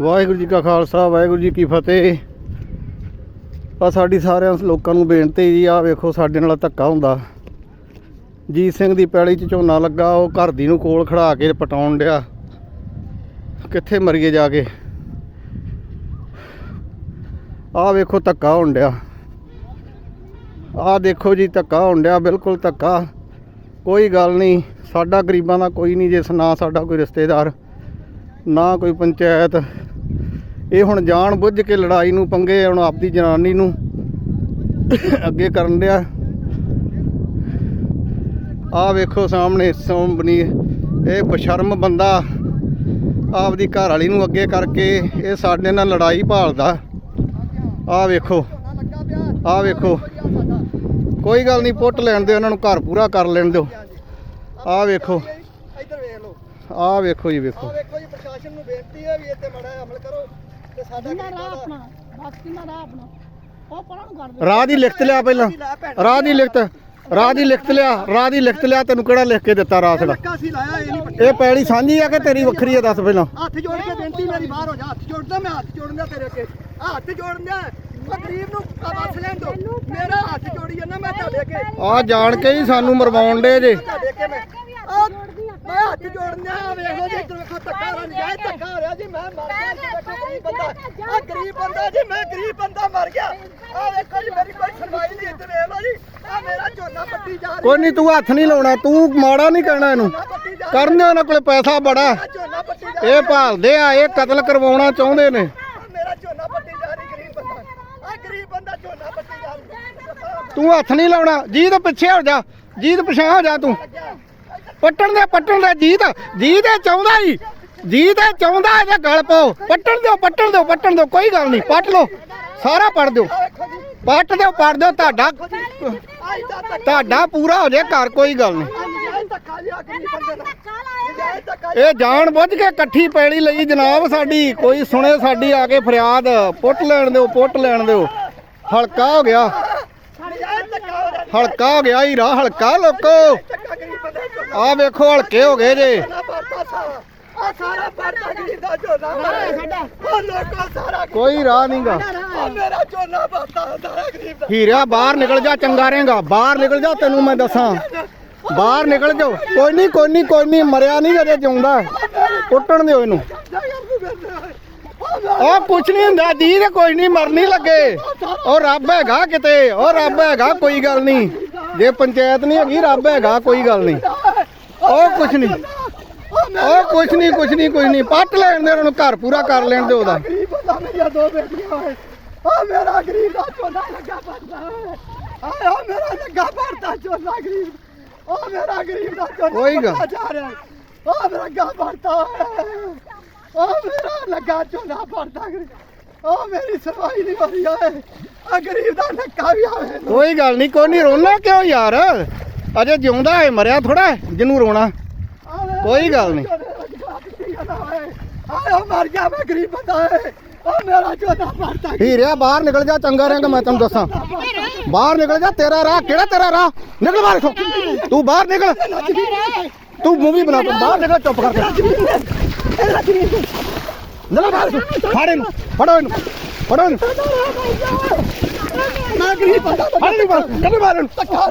ਵਾਹਿਗੁਰੂ ਜੀ ਕਾ ਖਾਲਸਾ, ਵਾਹਿਗੁਰੂ ਜੀ ਕੀ ਫਤਿਹ। ਆ ਸਾਡੀ ਸਾਰਿਆਂ ਲੋਕਾਂ ਨੂੰ ਬੇਨਤੀ ਜੀ ਆ ਵੇਖੋ ਸਾਡੇ ਨਾਲ ਧੱਕਾ ਹੁੰਦਾ। ਜੀਤ ਸਿੰਘ ਦੀ ਪੈਲੀ 'ਚ ਝੋਨਾ ਲੱਗਾ, ਉਹ ਘਰ ਦੀ ਨੂੰ ਕੋਲ ਖੜਾ ਕੇ ਪਟਾਉਣ ਡਿਆ। ਕਿੱਥੇ ਮਰੀਏ ਜਾ ਕੇ? ਆ ਵੇਖੋ ਧੱਕਾ ਹੋਣ ਡਿਆ। ਆ ਦੇਖੋ ਜੀ, ਧੱਕਾ ਹੋਣ ਡਿਆ, ਬਿਲਕੁਲ ਧੱਕਾ। ਕੋਈ ਗੱਲ ਨਹੀਂ, ਸਾਡਾ ਗਰੀਬਾਂ ਦਾ ਕੋਈ ਨਹੀਂ ਜਿਸ ਨਾ ਸਾਡਾ ਕੋਈ ਰਿਸ਼ਤੇਦਾਰ, ਨਾ ਕੋਈ ਪੰਚਾਇਤ। ਇਹ ਹੁਣ ਜਾਣ ਬੁੱਝ ਕੇ ਲੜਾਈ ਨੂੰ ਪੰਗੇ ਹੁਣ ਆਪਦੀ ਜਨਾਨੀ ਨੂੰ ਅੱਗੇ ਕਰਨ ਡਿਆ। ਆ ਵੇਖੋ ਸਾਹਮਣੇ ਸੋਮਬਨੀ ਇਹ ਬਸ਼ਰਮ ਬੰਦਾ ਆਪਦੀ ਘਰ ਵਾਲੀ ਨੂੰ ਅੱਗੇ ਕਰਕੇ ਇਹ ਸਾਡੇ ਨਾਲ ਲੜਾਈ ਭਾਲਦਾ। ਆ ਵੇਖੋ ਆ ਵੇਖੋ। ਕੋਈ ਗੱਲ ਨਹੀਂ ਪੁੱਟ ਲੈਣ ਦਿਓ ਇਹਨਾਂ ਨੂੰ ਘਰ ਪੂਰਾ ਕਰ ਲੈਣ ਦਿਓ। ਆ ਵੇਖੋ। ਇੱਧਰ ਵੇਖ ਲਓ। ਆ ਵੇਖੋ ਜੀ ਵੇਖੋ। ਆਹ ਵੇਖੋ ਜੀ ਪ੍ਰਸ਼ਾਸਨ ਨੂੰ ਬੇਨਤੀ ਹੈ ਵੀ ਇੱਥੇ ਮੜਾ ਅਮਲ ਕਰੋ। ਤੇ ਸਾਡਾ ਕਿੰਨਾ ਰਾਹ ਆਪਣਾ ਬਸ ਕਿੰਨਾ ਰਾਹ ਆਪਣਾ। ਉਹ ਪਰਾਂ ਨੂੰ ਕਰ ਦੇ ਰਾਹ ਦੀ ਲਿਖਤ ਲਿਆ ਪਹਿਲਾਂ। ਰਾਹ ਦੀ ਲਿਖਤ ਰਾਹ ਦੀ ਲਿਖਤ ਲਿਆ ਰਾਹ ਦੀ ਲਿਖਤ ਲਿਆ ਤੈਨੂੰ ਕਿਹੜਾ ਲਿਖ ਕੇ ਦਿੱਤਾ ਰਾਹ ਦਾ ਲੱਕਾ ਸੀ ਲਾਇਆ ਇਹ ਨਹੀਂ ਇਹ ਪੈਲੀ ਸਾਂਝੀ ਆ ਕਿ ਤੇਰੀ ਵੱਖਰੀ ਆ ਦੱਸ ਪਹਿਲਾਂ। ਹੱਥ ਜੋੜ ਕੇ ਬੇਨਤੀ ਮੇਰੀ ਬਾਹਰ ਹੋ ਜਾ ਹੱਥ ਜੋੜਦਾ ਮੈਂ ਹੱਥ ਜੋੜਦਾ ਤੇਰੇ ਅੱਗੇ। ਆਹ ਹੱਥ ਜੋੜਦਾ ਗਰੀਬ ਨੂੰ ਆਵਾਜ਼ ਲੈਣ ਦੋ। ਮੇਰਾ ਹੱਥ ਜੋੜੀ ਜਾਂਦਾ ਮੈਂ ਤੁਹਾਡੇ ਅੱਗੇ। ਆ ਜਾਣ ਕੇ ਹੀ ਸਾਨੂੰ ਮਰਵਾਉਣ ਦੇ ਜੇ। ਤੁਹਾਡੇ ਅੱਗੇ ਮੈਂ। ਆਹ, ਮੈਂ ਹੱਥ ਜੋੜਦਾ ਵੇਖੋ ਜੀ ਇੱਧਰ ਵੇਖੋ ਧੱਕਾ ਹੋ ਰਿਹਾ ਜੀ ਮੈਂ ਮਰ ਗਿਆ। ਗਰੀਬ ਬੰਦਾ। ਆ ਗਰੀਬ ਬੰਦਾ ਜੀ ਮੈਂ ਗਰੀਬ ਬੰਦਾ ਮਰ ਗਿਆ। ਆ ਵੇਖੋ ਜੀ ਮੇਰੀ ਕੋਈ ਸੁਣਵਾਈ ਨਹੀਂ ਇੱਧਰ ਵੇਖ ਲਓ ਜੀ। ਆ ਮੇਰਾ ਝੋਨਾ ਪੱਟੀ ਜਾ ਰਿਹਾ ਕੋਈ ਨਹੀਂ ਤੂੰ ਹੱਥ ਨਹੀਂ ਲਾਉਣਾ ਤੂੰ ਮਾੜਾ ਨਹੀਂ ਕਹਿਣਾ ਇਹਨੂੰ। ਕਰਨ ਉਹਨਾਂ ਕੋਲੇ ਪੈਸਾ ਬੜਾ। ਰਿਹਾ ਝੋਨਾ ਪੱਟੀ ਜਾ ਇਹ ਭਾਲਦੇ ਆ ਇਹ ਕਤਲ ਕਰਵਾਉਣਾ ਚਾਹੁੰਦੇ ਨੇ। ਮੇਰਾ ਝੋਨਾ ਪੱਟੀ ਜਾ ਰਹੀ ਗਰੀਬ ਬੰਦਾ। ਆ ਗਰੀਬ ਬੰਦਾ ਝੋਨਾ ਪੱਟੀ ਜਾ ਰਿਹਾ ਤੂੰ ਹੱਥ ਨਹੀਂ ਲਾਉਣਾ। ਜੀਤ ਪਿੱਛੇ ਹੋ ਜਾ। ਜੀਤ ਪਿਛਾਂ ਹੋ ਜਾ ਤੂੰ। ਪੱਟਣ ਦੇ ਪੱਟਣ ਦੇ ਜੀਤ। ਜੀਤ ਇਹ ਚਾਹੁੰਦਾ ਹੀ। ਜੀ ਇਹ ਚਾਹੁੰਦਾ ਇਹਦੇ ਗਲ ਪਾਓ। ਪੱਟਣ ਦਿਓ ਪੱਟਣ ਦਿਓ ਪੱਟਣ ਦਿਓ, ਕੋਈ ਗੱਲ ਨਹੀਂ, ਪੱਟ ਲਓ। ਸਾਰਾ ਪੱਟ ਦਿਓ। ਪੱਟ ਦਿਓ ਪੱਟ ਦਿਓ, ਤੁਹਾਡਾ ਤੁਹਾਡਾ ਪੂਰਾ ਹੋ ਜਾਏ ਘਰ, ਕੋਈ ਗੱਲ ਨਹੀਂ। ਇਹ ਜਾਣ ਬੁੱਝ ਕੇ ਇਕੱਠੀ ਪੈੜੀ ਲਈ ਜਨਾਬ ਸਾਡੀ, ਕੋਈ ਸੁਣੇ ਸਾਡੀ ਆ ਕੇ ਫਰਿਆਦ, ਪੁੱਟ ਲੈਣ ਦਿਓ, ਪੁੱਟ ਲੈਣ ਦਿਓ। ਹਲਕਾ ਹੋ ਗਿਆ। ਹਲਕਾ ਹੋ ਗਿਆ ਹੀਰਾ, ਹਲਕਾ ਲੋਕੋ। ਆ ਵੇਖੋ, ਹਲਕੇ ਹੋ ਗਏ ਜੇ। ਨਾ ਭਰਤਾ ਸਾਰਾ ਆ ਸਾਰਾ ਭਰਤਾ ਗਰੀਬ ਦਾ ਝੋਨਾ ਉਹ ਲੋਕੋ ਸਾਰਾ ਕੋਈ ਰਾਹ ਨਹੀਂਗਾ। ਆ ਮੇਰਾ ਝੋਨਾ ਭਰਤਾ ਸਾਰਾ ਗਰੀਬ ਦਾ। ਹੀਰਿਆ ਬਾਹਰ ਨਿਕਲ ਜਾ ਚੰਗਾ ਰਹੇਗਾ। ਬਾਹਰ ਨਿਕਲ ਜਾ ਤੈਨੂੰ ਮੈਂ ਦੱਸਾਂ। ਬਾਹਰ ਨਿਕਲ ਜਾਓ। ਕੋਈ ਨਹੀਂ ਕੋਈ ਨਹੀਂ ਕੋਈ ਨਹੀਂ ਮਰਿਆ ਨਹੀਂ ਅਜੇ ਜਿਉਂਦਾ। ਕੁੱਟਣ ਦਿਓ ਇਹਨੂੰ। ਉਹ ਕੁਛ ਨਹੀਂ ਹੁੰਦਾ ਜੀ ਤੇ ਕੋਈ ਨਹੀਂ ਮਰਨੀ ਲੱਗੇ। ਉਹ ਰੱਬ ਹੈਗਾ ਕਿਤੇ ਉਹ ਰੱਬ ਹੈਗਾ ਕੋਈ ਗੱਲ ਨਹੀਂ। ਜੇ ਪੰਚਾਇਤ ਨਹੀਂ ਹੈਗੀ ਰੱਬ ਹੈਗਾ ਕੋਈ ਗੱਲ ਨਹੀਂ। ਉਹ ਕੁਛ ਨਹੀਂ। ਉਹ ਕੁਛ ਨਹੀਂ ਕੁਛ ਨਹੀਂ ਕੁਛ ਨਹੀਂ। ਪੱਟ ਲੈਣ ਦੇ ਉਹਨਾਂ ਨੂੰ ਘਰ ਪੂਰਾ ਕਰ ਲੈਣ ਦੇ ਉਹਦਾ। ਗਰੀਬ ਬੰਦਾ ਮੇਰੀਆਂ ਦੋ ਬੇਟੀਆਂ ਹੋਏ। ਆ ਮੇਰਾ ਗਰੀਬ ਦਾ ਝੋਨਾ ਲੱਗਾ ਭਰਤਾ ਆ ਮੇਰਾ ਲੱਗਾ ਭਰਤਾ ਝੋਨਾ ਗਰੀਬ। ਆ ਮੇਰਾ ਗਰੀਬ ਦਾ ਝੋਨਾ ਕੋਈ ਗੱਲ। ਭਰਤਾ ਜਾ ਰਿਹਾ ਆ ਮੇਰਾ ਲੱਗਾ ਭਰਤਾ ਆ ਮੇਰਾ ਲੱਗਾ ਝੋਨਾ ਭਰਤਾ ਗਰੀਬ। ਆ ਮੇਰੀ ਸਫ਼ਾਈ ਨਹੀਂ ਰਹੀ ਓਏ ਆ ਗਰੀਬ ਦਾ ਨੱਕਾ ਵੀ ਆਵੇ ਕੋਈ ਗੱਲ ਨਹੀਂ ਕੋਈ ਨਹੀਂ। ਰੋਣਾ ਕਿਉਂ ਯਾਰ? ਅਜੇ ਜਿਉਂਦਾ ਹੈ ਮਰਿਆ ਥੋੜਾ ਜਿਹਨੂੰ ਰੋਣਾ। ਕੋਈ ਗੱਲ ਨਹੀਂ। ਹੀਰਿਆ ਬਾਹਰ ਨਿਕਲ ਜਾ ਚੰਗਾ ਰਹੇਗਾ ਮੈਂ ਤੈਨੂੰ ਦੱਸਾਂ ਬਾਹਰ ਨਿਕਲ ਜਾ ਤੇਰਾ ਰਾਹ ਕਿਹੜਾ ਤੇਰਾ ਰਾਹ ਨਿਕਲ ਬਾਹਰ ਇੱਥੋਂ ਤੂੰ ਬਾਹਰ ਨਿਕਲ ਤੂੰ ਮੂਵੀ ਬਣਾ ਤੂੰ ਬਾਹਰ ਨਿਕਲ ਚੁੱਪ ਕਰਕੇ ਨਿਕਲ ਬਾਹਰ ਇੱਥੋਂ। ਫੜ ਇਹਨੂੰ ਫੜੋ ਇਹਨੂੰ ਫੜੋ ਇਹਨੂੰ ਮੈਂ ਗਰੀਬ ਬੰਦਾ ਫੜ ਇਹਨੂੰ ਬਾਹਰ ਕੱਢ ਬਾਹਰ ਇਹਨੂੰ ਧੱਕਾ